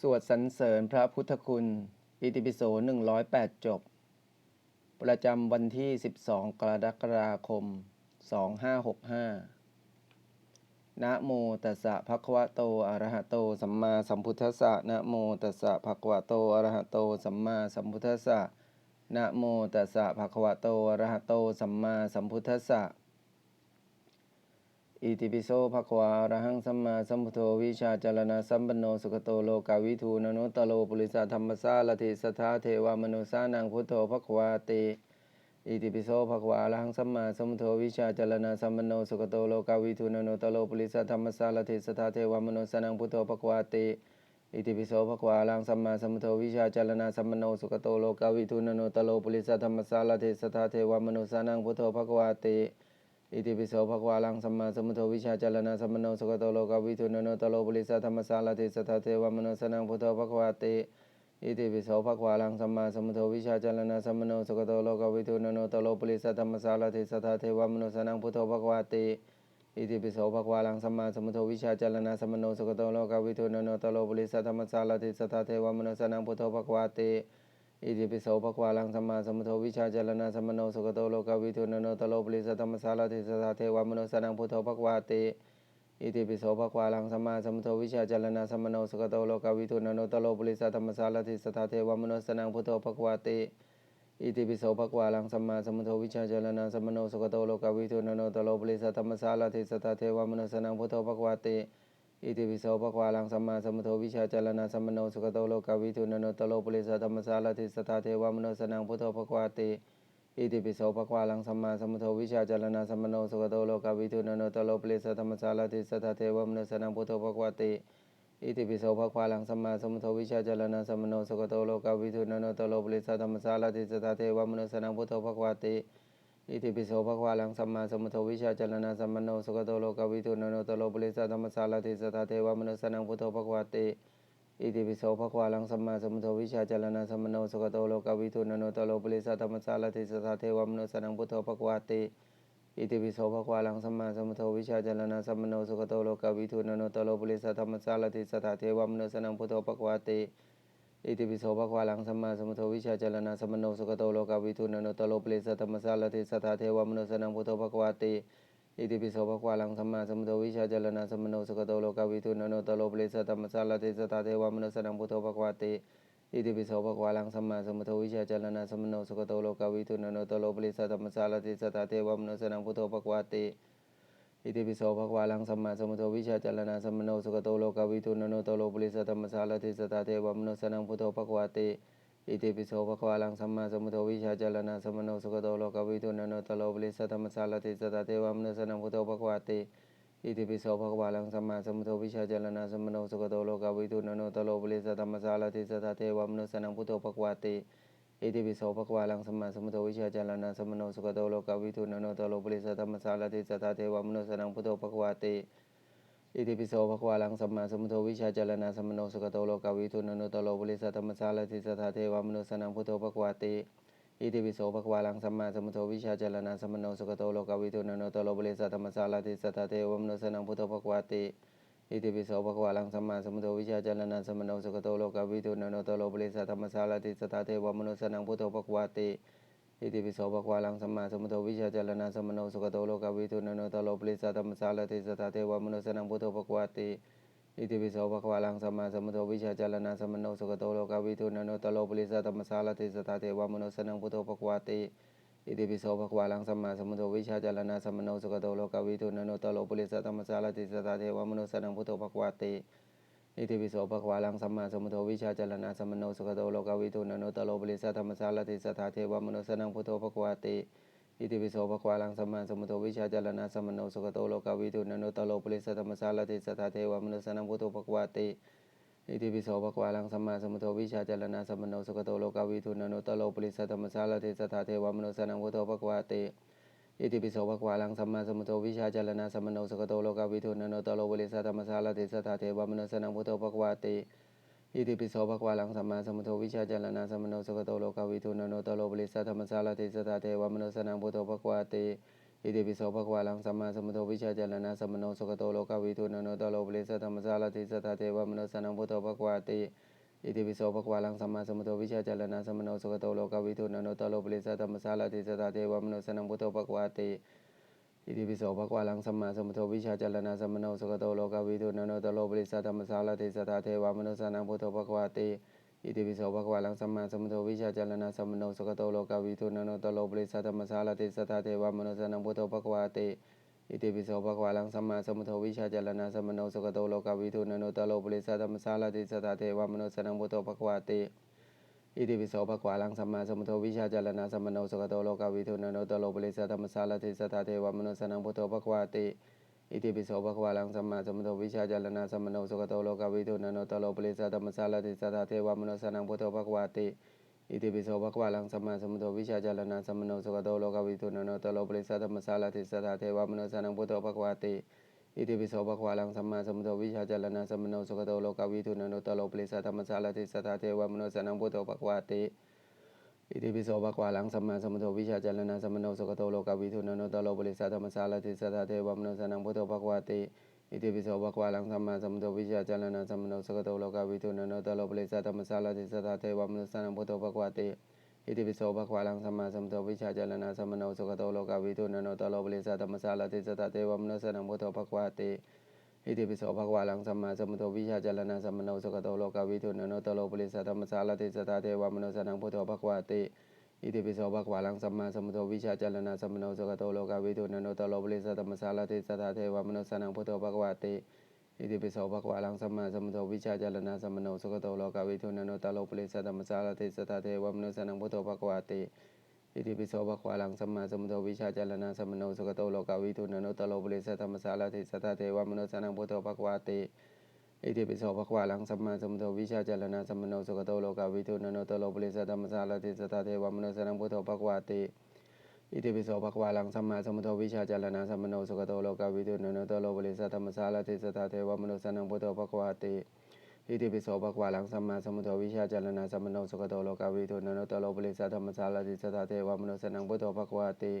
สวดสรรเสริญพระพุทธคุณ อิติปิโส 108 จบ ประจำวันที่ 12 กรกฎาคม 2565 นะโมตัสสะภะคะวะโต อะระหะโต สัมมาสัมพุทธัสสะ นะโมตัสสะภะคะวะโต อะระหะโต สัมมาสัมพุทธัสสะ นะโมตัสสะภะคะวะโต อะระหะโต สัมมาสัมพุทธัสสะ อิติปิโสภควะอระหังสัมมาสัมพุทโธวิชาจารณะสัมปันโนสุขโตโลกาวิทูนโนตโลปุริสธรรมสาลติสทธาเทวามนุสานังพุทโธภควะเตอิติปิโสภควะอระหังสัมมาสัมพุทโธวิชาจารณะสัมปันโนสุขโตโลกาวิทูนโนตโลปุริสธรรมสาลติสทธาเทวามนุสานังพุทโธภควะเตอิติปิโสภควะอะระหังสัมมาสัมพุทโธวิชาจารณะสัมปันโนสุขโตโลกาวิทูนโนตโลปุริสธรรมสาลติสทธาเทวามนุสานังพุทโธภควะเต อิติปิโสภควะลังสัมมาสัมพุทโธวิชาจารณะสัมมโนสุขโตโลกวิทูนโนตโลปุริสธรรมสาลติสัทธเทวมโนสนังพุทโธภควะเตอิติปิโสภควะลังสัมมาสัมพุทโธวิชาจารณะสัมมโนสุขโตโลกวิทูนโนตโลปุริสธรรมสาลติสัทธเทวมโนสนังพุทโธภควะเตอิติปิโสภควะลังสัมมาสัมพุทโธวิชาจารณะสัมมโนสุขโตโลกวิทูนโนตโลปุริสธรรมสาลติสัทธเทวมโนสนังพุทโธภควะเต อิติปิโสภควะลังสัมมาสัมพุทโธวิชาจารณะสัมมโนสุขโตโลกวิทูนโนตโลปริสธรรมสารติสทธาเทวมโนสนังพุทโธภควะเตอิติปิโสภควะลังสัมมาสัมพุทโธวิชาจารณะสัมมโนสุขโตโลกวิทูนโนตโลปริสธรรมสารติสทธาเทวมโนสนังพุทโธภควะเตอิติปิโสภควะลังสัมมาสัมพุทโธวิชาจารณะสัมมโนสุขโตโลกวิทูนโนตโลปริสธรรมสารติสทธาเทวมโนสนังพุทโธภควะเต อิติปิโสภะควะลังสัมมาสัมพุทโธวิชาจารณะสัมมโนสุขโตโลกวิทูนโนตโลปุริสธรรมสารติสทธาเทวมโนสนังพุทโธภะควะเตอิติปิโสภะควะลังสัมมาสัมพุทโธวิชาจารณะสัมมโนสุขโตโลกวิทูนโนตโลปุริสธรรมสารติสทธาเทวมโนสนังพุทโธภะควะเตอิติปิโสภะควะลังสัมมาสัมพุทโธวิชาจารณะสัมมโนสุขโตโลกวิทูนโนตโลปุริสธรรมสารติสทธาเทวมโนสนังพุทโธภะควะเต อิติปิโสภควะลังสัมมาสัมพุทโธวิชาจรณะสัมมโนสุขโตโลกวิทูนโนตโลปุริสธรรมสารติสทธาเทวมโนสนังพุทโธภควะเตอิติปิโสภควะลังสัมมาสัมพุทโธวิชาจรณะสัมมโนสุขโตโลกวิทูนโนตโลปุริสธรรมสารติสทธาเทวมโนสนังพุทโธภควะเตอิติปิโสภควะลังสัมมาสัมพุทโธวิชาจรณะสัมมโนสุขโตโลกวิทูนโนตโลปุริสธรรมสารติสทธาเทวมโนสนังพุทโธภควะเต อิติปิโสภควะลังสัมมาสัมพุทโธวิชาจรณะสัมมโนสุขโตโลกาวิทูนโนตโลปุริสธรรมสารติสัทธาเทวมโนสนังพุทโธภควะเตอิติปิโสภควะลังสัมมาสัมพุทโธวิชาจรณะสัมมโนสุขโตโลกาวิทูนโนตโลปุริสธรรมสารติสัทธาเทวมโนสนังพุทโธภควะเตอิติปิโสภควะลังสัมมาสัมพุทโธวิชาจรณะสัมมโนสุขโตโลกาวิทูนโนตโลปุริสธรรมสารติสัทธาเทวมโนสนังพุทโธภควะเต อิติปิโสภควะลังสัมมาสัมพุทโธวิชาจารณะสัมมโนสุขโตโลกวิทูนโนตโลปุริสธรรมสารติสทธาเทวมโนสนังพุทโธภควะเตอิติปิโสภควะลังสัมมาสัมพุทโธวิชาจารณะสัมมโนสุขโตโลกวิทูนโนตโลปุริสธรรมสารติสทธาเทวมโนสนังพุทโธภควะเตอิติปิโสภควะลังสัมมาสัมพุทโธวิชาจารณะสัมมโนสุขโตโลกวิทูนโนตโลปุริสธรรมสารติสทธาเทวมโนสนังพุทโธภควะเต อิติปิโสภควะลังสมมาสมุทโธวิชาจารณะสมโนสุขโตโลกวิทูนโนตโลปริสธรรมสารติสทธาเทวมโนสนังพุทโธภควะเตอิติปิโสภควะลังสัมมาสัมพุทโธวิชาจารณะสัมมโนสุขโตโลกวิทูนโนตโลปริสธรรมสารติสทธาเทวมโนสนังพุทโธภควะเตอิติปิโสภควะลังสัมมาสัมพุทโธวิชาจารณะสัมมโนสุขโตโลกวิทูนโนตโลปริสธรรมสารติสทธาเทวมโนสนังพุทโธภควะเต อิติปิโสภควะลังสัมมาสัมพุทโธวิชาจารณะสัมมโนสุขโตโลกาวิทูนโนโตโลปริสัทธรรมสารติสทธาเทวมโนสนังพุทโธภควะเตอิติปิโสภควะลังสัมมาสัมพุทโธวิชาจารณะสัมมโนสุขโตโลกาวิทูนโนโตโลปริสัทธรรมสารติสทธาเทวมโนสนังพุทโธภควะเตอิติปิโสภควะลังสัมมาสัมพุทโธวิชาจารณะสัมมโนสุขโตโลกาวิทูนโนโตโลปริสัทธรรมสารติสทธาเทวมโนสนังพุทโธภควะเต อิติปิโสภควะลังสัมมาสัมพุทโธวิชาจารณะสัมมโนสุขโตโลกวิทูนโนตโลปุริสธรรมสารติสทธาเทวมโนสนังพุทโธภควะเตอิติปิโสภควะลังสัมมาสัมพุทโธวิชาจารณะสัมมโนสุขโตโลกวิทูนโนตโลปุริสธรรมสารติสทธาเทวมโนสนังพุทโธภควะเตอิติปิโสภควะลังสัมมาสัมพุทโธวิชาจารณะสัมมโนสุขโตโลกวิทูนโนตโลปุริสธรรมสารติสทธาเทวมโนสนังพุทโธภควะเต อิติปิโสภควะลังสัมมาสัมพุทโธวิชาจารณะสัมมโนสุขโตโลกวิทูนโนตโลปุริสธรรมสารติสทธาเทวมโนสนังพุทโธภควะเตอิติปิโสภควะลังสัมมาสัมพุทโธวิชาจารณะสัมมโนสุขโตโลกวิทูนโนตโลปุริสธรรมสารติสทธาเทวมโนสนังพุทโธภควะเตอิติปิโสภควะลังสัมมาสัมพุทโธวิชาจารณะสัมมโนสุขโตโลกวิทูนโนตโลปุริสธรรมสารติสทธาเทวมโนสนังพุทโธภควะเต อิติปิโสภะควะลังสัมมาสัมพุทโธวิชาจารณะสัมมโนสุขโตโลกวิทูนโนตโลปริสธรรมสารติสทธเทวมโนสนังพุทโธภะควะเตอิติปิโสภะควาลังสัมมาสัมพุทโธวิชาจารณะสัมมโนสุขโตโลกวิทูนโนตโลปริสธรรมสารติสัตาเทวมโนสนังพุทโธภะควาติอิติปิโสภะควาลังสัมมาสัมพุทโธวิชาจารณะสัมมโนสุขโตโลกวิทูนโนตโลปริสธรรมสารติสัตาเทวมโนสนังพุทโธภะควาติ อิติปิโสภะควาลังสัมมาสัมพุทโธวิชาจารณะสัมมโนสุขโตโลกาวิทูนโนตโลปริสธรรมสารติสัตาเทวมโนสนังพุทโธภะควาติอิติปิโสภะควาลังสัมมาสัมพุทโธวิชาจารณะสัมมโนสุขโตโลกาวิทูนโนตโลปริสธรรมสารติสัตาเทวมโนสนังพุทโธภะควาติอิติปิโสภะควาลังสัมมาสัมพุทโธวิชาจารณะสัมมโนสุขโตโลกาวิทูนโนตโลปริสธรรมสารติสัตาเทวมโนสนังพุทโธภะควาติ อิติปิโสภะควาลังสัมมาสัมพุทโธวิชาจารณะสัมมโนสุขโตโลกวิทูนโนตโลปริสธรรมสารติสตาเทวมโนสนังพุทโธภะควาติอิติปิโสภะควาลังสัมมาสัมพุทโธวิชาจารณะสัมมโนสุขโตโลกวิทูนโนตโลปริสธรรมสารติสตาเทวมโนสนังพุทโธภะควาติอิติปิโสภะควาลังสัมมาสัมพุทโธวิชาจารณะสัมมโนสุขโตโลกวิทูนโนตโลปริสธรรมสารติสตาเทวมโนสนังพุทโธภะควาติ อิติปิโสภะควาลังสัมมาสัมพุทโธวิชาจารณะสัมมโนสุขโตโลกวิทูนโนตโลปุริสธรรมสารติสตาเทวมโนสนังพุทโธภะควาติอิติปิโสภะควาลังสัมมาสัมพุทโธวิชาจารณะสัมมโนสุขโตโลกวิทูนโนตโลปุริสธรรมสารติสตาเทวมโนสนังพุทโธภะควาติอิติปิโสภะควาลังสัมมาสัมพุทโธวิชาจารณะสัมมโนสุขโตโลกวิทูนโนตโลปุริสธรรมสารติสตาเทวมโนสนังพุทโธภะควาติ อิติปิโสภควาลังสัมมาสัมพุทโธวิชาจารณะสัมมโนสุขโตโลกวิทูนโนตโลปุริสธรรมสารติสตาเทวมโนสนังพุทโธภควาติอิติปิโสภควาลังสัมมาสัมพุทโธวิชาจารณะสัมมโนสุขโตโลกวิทูนโนตโลปุริสธรรมสารติสตาเทวมโนสนังพุทโธภควาติอิติปิโสภควาลังสัมมาสัมพุทโธวิชาจารณะสัมมโนสุขโตโลกวิทูนโนตโลปุริสธรรมสารติสตาเทวมโนสนังพุทโธภควาติ อิติปิโสภควาลังสัมมาสัมพุทโธวิชาจารณะสัมโนสุขโตโลกาวิทูนโนตโลปุริสธรรมสารติสตาเทวมโนสนังพุทโธภควาติอิติปิโสภควาลังสัมมาสัมพุทโธวิชาจารณะสัมโนสุขโตโลกาวิทูนโนตโลปุริสธรรมสารติสตาเทวมโนสนังพุทโธภควาติอิติปิโสภควาลังสัมมาสัมพุทโธวิชาจารณะสัมโนสุขโตโลกาวิทูนโนตโลปุริสธรรมสารติสตาเทวมโนสนังพุทโธภควาติ อิติปิโสภะควาลังสัมมาสัมพุทโธวิชาจารณะสัมมโนสุขโตโลกวิทูนโนตโลปุริสธรรมสารติสตาเทวมโนสนังพุทโธภะควาติ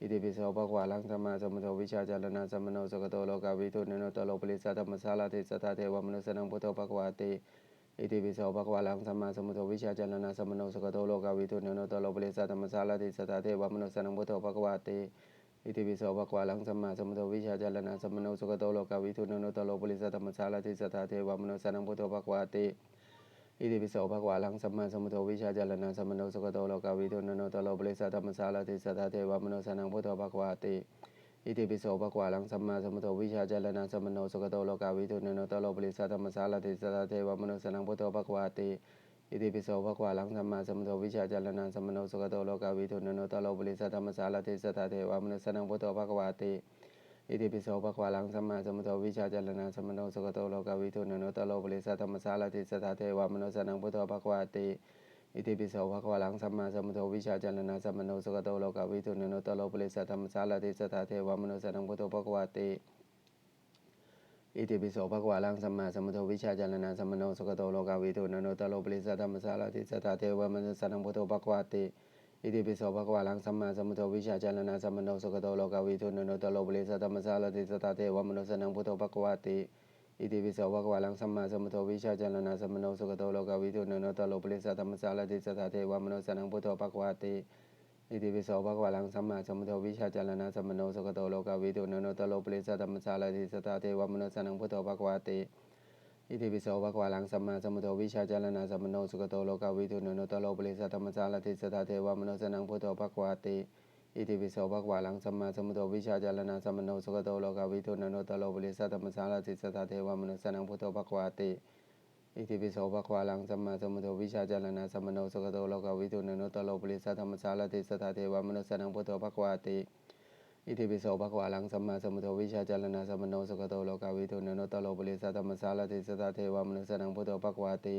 อิติปิโสภะควาลังสัมมาสัมพุทโธวิชาจารณะสัมมโนสุขโตโลกวิทูนโนตโลปุริสธรรมสารติสตาเทวมโนสนังพุทโธภะควาติอิติปิโสภะควาลังสัมมาสัมพุทโธวิชาจารณะสัมมโนสุขโตโลกวิทูนโนตโลปุริสธรรมสารติสตาเทวมโนสนังพุทโธภะควาติ อิติปิโสภะควาลังสัมมาสัมพุทโธวิชาจารณะสัมมโนสุขโตโลกวิทูนโนตโลปุริสธรรมสารติสตาเทวมโนสนังพุทโธภควาติอิติปิโสภะควาลังสัมมาสัมพุทโธวิชาจารณะสัมมโนสุขโตโลกวิทูนโนตโลปุริสธรรมสารติสตาเทวมโนสนังพุทโธภควาติอิติปิโสภะควาลังสัมมาสัมพุทโธวิชาจารณะสัมมโนสุขโตโลกวิทูนโนตโลปุริสธรรมสารติสตาเทวมโนสนังพุทโธภควาติ อิติปิโสภควาลังสัมมาสัมพุทโธวิชาจารณะสัมมโนสุขโตโลกาวิทูนโนตโลปุริสธรรมสารติสตาเทวมโนสนังพุทโธภะควาติอิติปิโสภควาลังสัมมาสัมพุทโธวิชาจารณะสัมมโนสุขโตโลกาวิทูนโนตโลปุริสธรรมสารติสตาเทวมโนสนังพุทโธภะควาติอิติปิโสภควาลังสัมมาสัมพุทโธวิชาจารณะสัมมโนสุขโตโลกาวิทูนโนตโลปุริสธรรมสารติสตาเทวมโนสนังพุทโธภะควาติ อิติปิโสภะควาลังสัมมาสัมพุทโธวิชาจารณะสัมมโนสุขโตโลกาวิทูนโนตโลปริสธรรมสารติสตาเทวมโนสนังพุทโธภะควาติอิติปิโสภะควาลังสัมมาสัมพุทโธวิชาจารณะสัมมโนสุขโตโลกาวิทูนโนตโลปริสธรรมสารติสตาเทวมโนสนังพุทโธภะควาติอิติปิโสภะควาลังสัมมาสัมพุทโธวิชาจารณะสัมมโนสุขโตโลกาวิทูนโนตโลปริสธรรมสารติสตาเทวมโนสนังพุทโธภะควาติ อิติปิโสภะคะวาลังสัมมาสัมพุทโธวิชาจารณะสัมมโนสุขโตโลกาวิทูนโนตโลปริสธรรมสารติสตาเทวมโนสนังพุทโธภะควาติอิติปิโสภะคะวาลังสัมมาสัมพุทโธวิชาจารณะสัมมโนสุขโตโลกาวิทูนโนตโลปริสธรรมสารติสตาเทวมโนสนังพุทโธภะควาติอิติปิโสภะคะวาลังสัมมาสัมพุทโธวิชาจารณะสัมมโนสุขโตโลกาวิทูนโนตโลปริสธรรมสารติสตาเทวมโนสนังพุทโธภคะวาติ อิติปิโสภควาลังสัมมาสัมพุทโธวิชาจารณะสัมมโนสุขโตโลกวิทูนโนตโลปุริสธรรมสารติสตาเทวมโนสนังพุทโธภควาติอิติปิโสภควาลังสัมมาสัมพุทโธวิชาจารณะสัมมโนสุขโตโลกวิทูนโนตโลปุริสธรรมสารติสตาเทวมโนสนังพุทโธภควาติ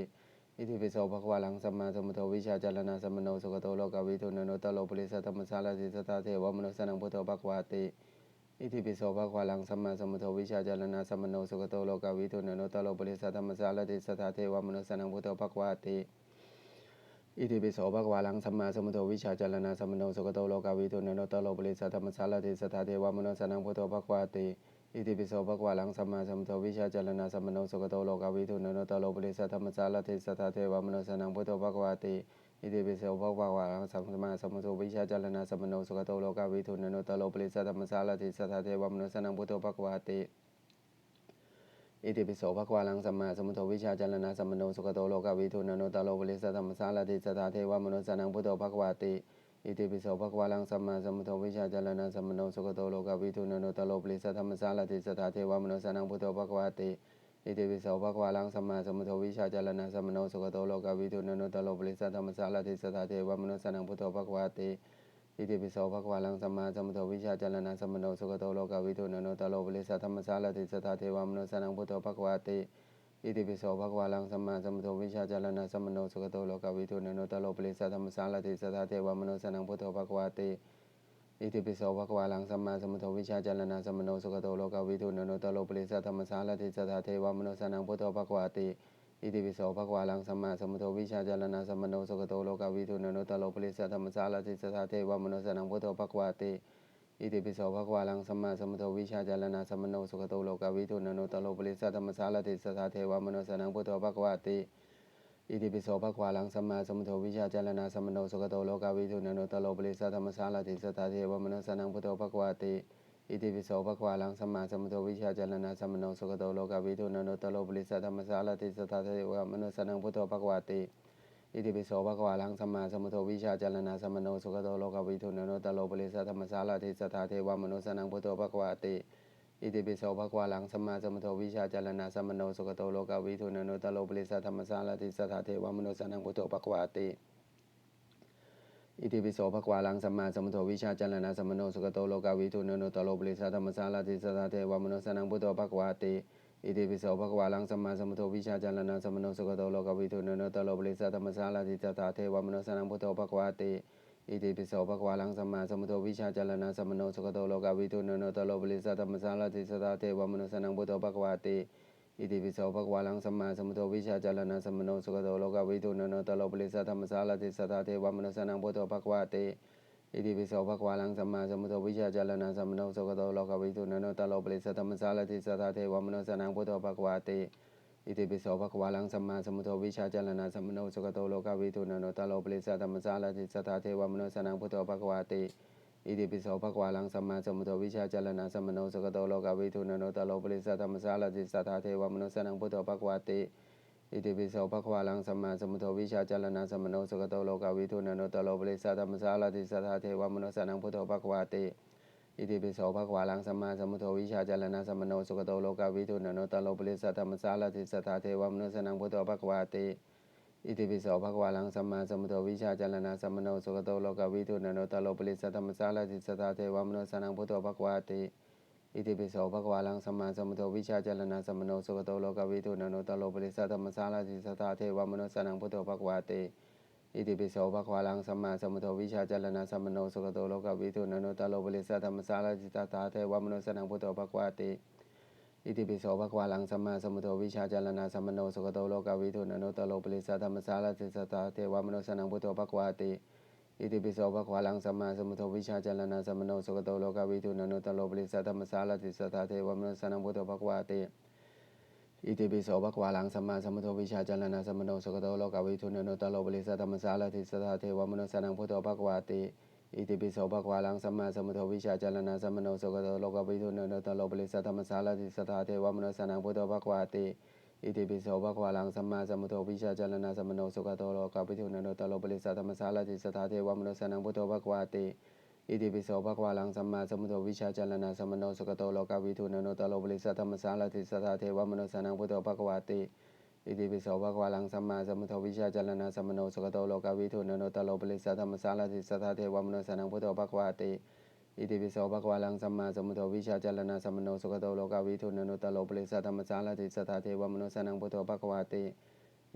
อิติปิโสภควาลังสัมมาสัมพุทโธวิชาจารณะสัมมโนสุขโตโลกวิทูนโนตโลปุริสธรรมสารติสตาเทวมโนสนังพุทโธภควาติ อิติปิโสภะควาลังสัมมาสัมพุทโธวิชาจารณะสัมมโนสุขโตโลกาวิทูนโนตโลปริสธรรมสารติสตาเทวมโนสนังพุทโธภควาติอิติปิโสภะควาลังสัมมาสัมพุทโธวิชาจารณะสัมมโนสุขโตโลกาวิทูนโนตโลปริสธรรมสารติสตาเทวมโนสนังพุทโธภควาติอิติปิโสภะควะลังสัมมาสัมพุทโธวิชาจารณะสัมมโนสุขโตโลกาวิทูนโนตโลปริสัทธรรมสารติสัทธาเทวมโนสนังพุทโธภควะติ อิติปิโสภควะลังสัมมาสัมพุทโธวิชาจารณะสัมโนสุขโตโลกาวิทูนโนตโลปริสัทธรรมสารติสัทเทวมโนสนังพุทโธภควะติอิติปิโสภควะลังสัมมาสัมพุทโธวิชาจารณะสัมโนสุขโตโลกาวิทูนโนตโลปริสัทธรรมสารติสัทเทวมโนสนังพุทโธภควะติอิติปิโสภควะลังสัมมาสัมพุทโธวิชาจารณะสัมโนสุขโตโลกาวิทูนโนตโลปริสัทธรรมสารติสัทเทวมโนสนังพุทโธภควะติ อิติปิโสภควะลังสัมมาสัมพุทโธวิชาจารณะสัมมโนสุขโตโลกาวิทูนโนตโลปริสัทธรรมสารติสัทธาเทวมโนสนังพุทโธภควะติอิติปิโสภควะลังสัมมาสัมพุทโธวิชาจารณะสัมมโนสุขโตโลกาวิทูนโนตโลปริสัทธรรมสารติสัทธาเทวมโนสนังพุทโธภควะติอิติปิโสภควะลังสัมมาสัมพุทโธวิชาจารณะสัมมโนสุขโตโลกาวิทูนโนตโลปริสัทธรรมสารติสัทธาเทวมโนสนังพุทโธภควะติ อิติปิโสภควะลังสัมมาสัมพุทโธวิชาจารณะสัมโนสุขโตโลกาวิทูนโนตโลปริสัทธรรมสารติสัทธาเทวมโนสนังพุทโธภควะติอิติปิโสภควะลังสัมมาสัมพุทโธวิชาจารณะสัมโนสุขโตโลกาวิทูนโนตโลปริสัทธรรมสารติสัทธาเทวมโนสนังพุทโธภควะติอิติปิโสภควะลังสัมมาสัมพุทโธวิชาจารณะสัมโนสุขโตโลกาวิทูนโนตโลปริสัทธรรมสารติสัทธาเทวมโนสนังพุทโธภควะติ อิติปิโสภะควะลังสัมมาสัมพุทโธวิชาจารณะสัมมโนสุขโตโลกาวิทูนโนตโลปริสัทธรรมสารติสัทธาเทวมโนสนังพุทโธภะควะติอิติปิโสภะควะลังสัมมาสัมพุทโธวิชาจารณะสัมมโนสุขโตโลกาวิทูนโนตโลปริสัทธรรมสารติสัทธาเทวมโนสนังพุทโธภะควะติอิติปิโสภะควะลังสัมมาสัมพุทโธวิชาจารณะสัมมโนสุขโตโลกาวิทูนโนตโลปริสัทธรรมสารติสัทธาเทวมโนสนังพุทโธภะควะติ อิติปิโสภคะวะลังสัมมาสัมพุทโธวิชาจารณะสัมมโนสุขโตโลกาวิทูนโนตโลปริสธรรมสารติสัทธาเทวมโนสนังพุทโธภควะติอิติปิโสภควะลังสัมมาสัมพุทโธวิชาจารณะสัมมโนสุขโตโลกาวิทูนโนตโลปริสธรรมสารติสัทธาเทวมโนสนังพุทโธภควะติอิติปิโสภควะลังสัมมาสัมพุทโธวิชาจารณะสัมมโนสุขโตโลกาวิทูนโนตโลปริสธรรมสารติสัทธาเทวมโนสนังพุทโธภควะติ อิติปิโสภควะลังสัมมาสัมพุทโธวิชาจารณะสัมมโนสุขโตโลกาวิทูนโนตโลปริสัทธรรมสารติสัทธาเทวมโนสนังพุทโธภควะติอิติปิโสภควะลังสัมมาสัมพุทโธวิชาจารณะสัมมโนสุขโตโลกาวิทูนโนตโลปริสัทธรรมสารติสัทธาเทวมโนสนังพุทโธภควะติอิติปิโสภควะลังสัมมาสัมพุทโธวิชาจารณะสัมมโนสุขโตโลกาวิทูนโนตโลปริสัทธรรมสารติสัทธาเทวมโนสนังพุทโธภควะติ อิติปิโสภควะลังสัมมาสัมพุทโธวิชาจารณะสัมมโนสุขโตโลกวิทูนโนตโลปริสัทธรรมสารติสัทธาเทวมโนสนังพุทโธภควะติอิติปิโสภควะลังสัมมาสัมพุทโธวิชาจารณะสัมมโนสุขโตโลกวิทูนโนตโลปริสัทธรรมสารติสัทธาเทวมโนสนังพุทโธภควะติอิติปิโสภควะลังสัมมาสัมพุทโธวิชาจารณะสัมมโนสุขโตโลกวิทูนโนตโลปริสัทธรรมสารติสัทธาเทวมโนสนังพุทโธภควะติ อิติปิโสภควะลังสัมมาสัมพุทโธวิชาจารณะสัมมโนสุขโตโลกาวิทูนโนตโลปริสัทธรรมสารติสัทธาเทวมโนสนังพุทโธภควะติอิติปิโสภควะลังสัมมาสัมพุทโธวิชาจารณะสัมมโนสุขโตโลกาวิทูนโนตโลปริสัทธรรมสารติสัทธาเทวมโนสนังพุทโธภควะติอิติปิโสภควะลังสัมมาสัมพุทโธวิชาจารณะสัมมโนสุขโตโลกาวิทูนโนตโลปริสัทธรรมสารติสัทธาเทวมโนสนังพุทโธภควะติ อิติปิโสภควะลังสัมมาสัมพุทโธวิชาจารณะสัมมโนสุขโตโลกวิทูนโนตโลปริสัทธรรมสารติสัทธาเทวมโนสนังพุทโธภควะติอิติปิโสภควะลังสัมมาสัมพุทโธวิชาจารณะสัมมโนสุขโตโลกวิทูนโนตโลปริสัทธรรมสารติสัทธาเทวมโนสนังพุทโธภควะติอิติปิโสภควะลังสัมมาสัมพุทโธวิชาจารณะสัมมโนสุขโตโลกวิทูนโนตโลปริสัทธรรมสารติสัทธาเทวมโนสนังพุทโธภควะติ อิติปิโสภควะลังสัมมาสัมพุทโธวิชาจารณะสัมมโนสุขโตโลกวิทูนโนตโลปริสัทธรรมสารติสัทธาเทวมโนสนังพุทโธภควะติอิติปิโสภควะลังสัมมาสัมพุทโธวิชาจารณะสัมมโนสุขโตโลกวิทูนโนตโลปริสัทธรรมสารติสัทธาเทวมโนสนังพุทโธภควะติอิติปิโสภควะลังสัมมาสัมพุทโธวิชาจารณะสัมมโนสุขโตโลกวิทูนโนตโลปริสัทธรรมสารติสัทธาเทวมโนสนังพุทโธภควะติ อิติปิโสภควะลังสัมมาสัมพุทโธวิชาจารณะสัมโนสุขโตโลกาวิทูนโนตโลปริสัทธรรมสารติสัทธาเทวมโนสนังพุทโธภควะติอิติปิโสภควะลังสัมมาสัมพุทโธวิชาจารณะสัมโนสุขโตโลกาวิทูนโนตโลปริสัทธรรมสารติสัทธาเทวมโนสนังพุทโธภควะติอิติปิโสภควะลังสัมมาสัมพุทโธวิชาจารณะสัมโนสุขโตโลกาวิทูนโนตโลปริสัทธรรมสารติสัทธาเทวมโนสนังพุทโธภควะติ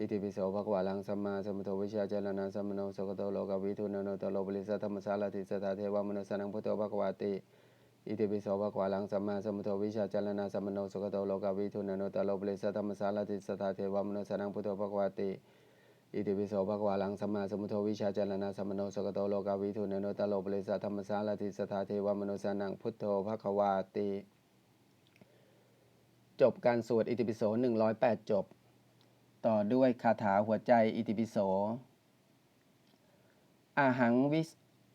อิติปิโสภควะลังสัมมาสัมพุทโธวิชาจารณะสัมมโนสุขโตโลกวิทูนโนตโลปริสัทธรรมสารติสัทธาเทวมโนสนังพุทโธภควะติอิติปิโสภควะลังสัมมาสัมพุทโธวิชาจารณะสัมมโนสุขโตโลกวิทูนโนตโลปริสัทธรรมสารติสัทธาเทวมโนสนังพุทโธภควะติอิติปิโสภควะลังสัมมาสัมพุทโธวิชาจารณะสัมมโนสุขโตโลกวิทูนโนตโลปริสัทธรรมสารติสัทธาเทวมโนสนังพุทโธภควะติ จบการสวดอิติปิโส108จบ ต่อด้วยคาถาหัวใจอิติปิโส อาหังวิส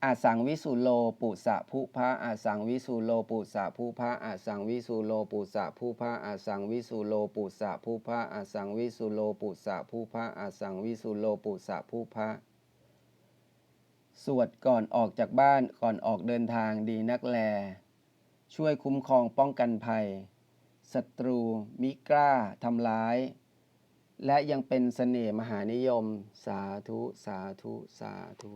อาสังวิสุโลปุสะภุพะอาสังวิสุโลปุสะภุพะอาสังวิสุโลปุสะภุพะอาสังวิสุโลปุสะภุพะอาสังวิสุโลปุสะภุพะอาสังวิสุโลปุสะภุพะสวดก่อนออกจากบ้านก่อนออกเดินทางดีนักแล ช่วยคุ้มครองป้องกันภัยศัตรูมิกล้าทำร้าย และยังเป็นเสน่ห์มหานิยม สาธุ สาธุ สาธุ